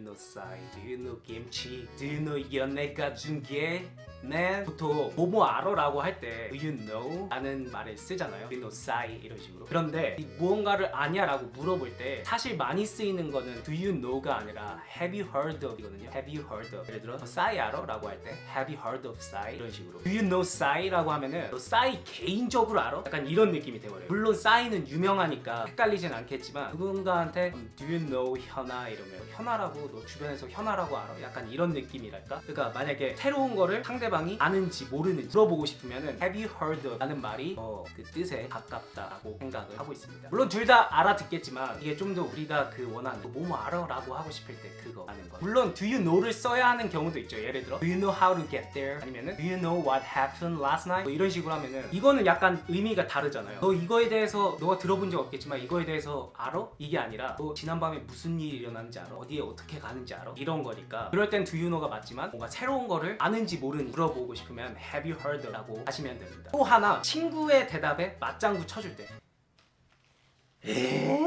you know 쌀? Do you know 김치? Do you know 연애가 중계? Man 보통 뭐뭐 알아라고 할때 Do you know? 라는 말을 쓰잖아요 Do you know 쌀? 이런 식으로 그런데 이 무언가를 아냐 라고 물어볼 때 사실 많이 쓰이는 거는 Do you know가 아니라 Have you heard of 이거든요 Have you heard of 예를 들어 너 싸이 알아? 라고 할 때 Have you heard of 싸이? 이런 식으로 Do you know 싸이? 라고 하면은 너 싸이 개인적으로 알아? 약간 이런 느낌이 돼버려요 물론 싸이는 유명하니까 헷갈리진 않겠지만 누군가한테 음, Do you know 현아? 이러면 현아라고 너 주변에서 현아라고 알아? 약간 이런 느낌이랄까? 그러니까 만약에 새로운 거를 상대 방이 아는지 모르는지 물어보고 싶으면은 Have you heard of? 라는 말이 어, 그 뜻에 가깝다라고 생각을 하고 있습니다 물론 둘 다 알아듣겠지만 이게 좀 더 우리가 그 원하는 뭐뭐 알아? 라고 하고 싶을 때 그거 하는 거 물론 Do you know를 써야 하는 경우도 있죠 예를 들어 Do you know how to get there? 아니면은 Do you know what happened last night? 뭐 이런 식으로 하면은 이거는 약간 의미가 다르잖아요 너 이거에 대해서 너가 들어본 적 없겠지만 이거에 대해서 알아? 이게 아니라 너 지난밤에 무슨 일이 일어났는지 알아? 어디에 어떻게 가는지 알아? 이런 거니까 그럴 땐 Do you know가 맞지만 뭔가 새로운 거를 아는지 모르는지 물어보고 싶으면 Have you heard? 라고 하시면 됩니다 또 하나 친구의 대답에 맞장구 쳐줄 때 에?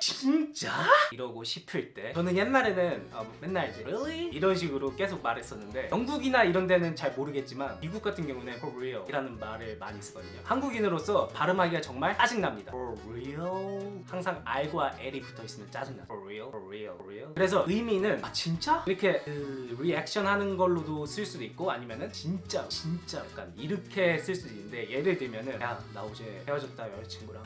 진짜? 이러고 싶을 때. 저는 옛날에는 어, 맨날 이제 really? 이런 식으로 계속 말했었는데 영국이나 이런 데는 잘 모르겠지만 미국 같은 경우는 for real? 이라는 말을 많이 쓰거든요. 한국인으로서 발음하기가 정말 짜증납니다. For real? 항상 R과 L이 붙어있으면 짜증나 for real? For real? For real? 그래서 의미는 아 진짜? 이렇게 그 리액션 하는 걸로도 쓸 수도 있고 아니면은 진짜? 진짜? 약간 이렇게 쓸 수도 있는데 예를 들면은 야 나 어제 헤어졌다 여자친구랑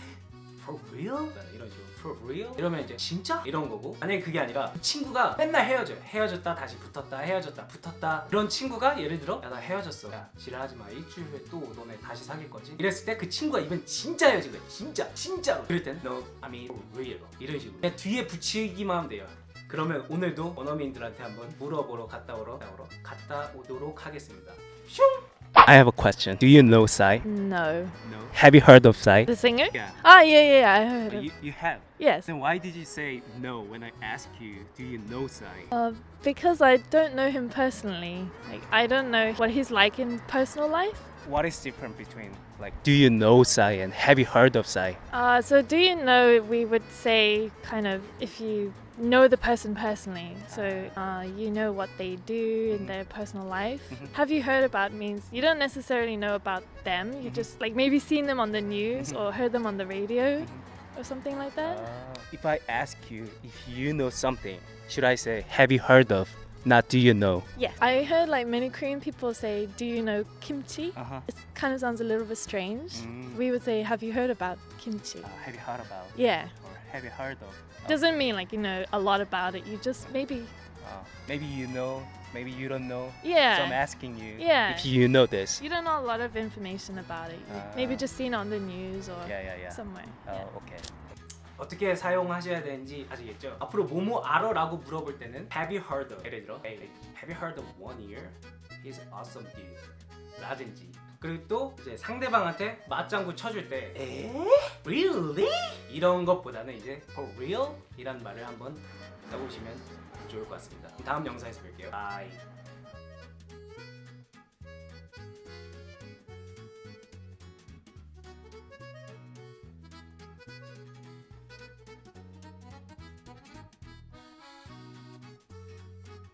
for real? 이런 식으로. For real? 이러면 이제 진짜? 이런 거고? 만약에 그게 아니라 그 친구가 맨날 헤어져요. 헤어졌다 다시 붙었다 헤어졌다 붙었다. 그런 친구가 예를 들어 야 나 헤어졌어. 야 지랄하지 마. 일주일 후에 또 너네 다시 사귈 거지? 이랬을 때 그 친구가 이번 진짜 헤어진 거야 진짜 진짜로. 그럴 땐 no I mean for real. 이런 식으로. 그냥 뒤에 붙이기만 하면 돼요. 그러면 오늘도 원어민들한테 한번 물어보러 갔다 오러 갔다, 오러 갔다 오도록 하겠습니다. 슝 I have a question. Do you know Psy? No. No. Have you heard of Psy? The singer? Yeah. Ah, yeah, yeah, I heard of. You, you have. Yes. Then why did you say no when I asked you, do you know Psy? Uh, because I don't know him personally. Like, I don't know what he's like in personal life. What is different between like do you know Psy and have you heard of Psy? Uh, so, do you know, we would say kind of if you know the person personally, so uh, you know what they do in their personal life. Mhm. Have you heard about means you don't necessarily know about them, you Mhm. just like maybe seen them on the news Mhm. or heard them on the radio Mhm. or something like that. if I ask you if you know something, should I say have you heard of, not do you know? Yeah, I heard like many Korean people say, do you know kimchi? Uh-huh. It kind of sounds a little bit strange. Mm. We would say, have you heard about kimchi? Uh, have you heard about? Yeah. Or have you heard of? Uh, Doesn't mean like you know a lot about it. You just maybe. Uh, maybe you know. Maybe you don't know. Yeah. So I'm asking you. Yeah. If you know this. You don't know a lot of information about it. Uh. maybe just seen on the news or yeah, yeah, yeah. somewhere. Oh, yeah. okay. 어떻게 사용하셔야 되는지 아시겠죠? 앞으로 뭐뭐 알아라고 물어볼 때는 Have you heard of? 예를 들어 hey, Have you heard of one year? He's awesome dude 라든지 그리고 또 이제 상대방한테 맞장구 쳐줄 때 에? Really? 이런 것보다는 이제 For real? 이란 말을 한번 써보시면 좋을 것 같습니다 다음 영상에서 뵐게요 바이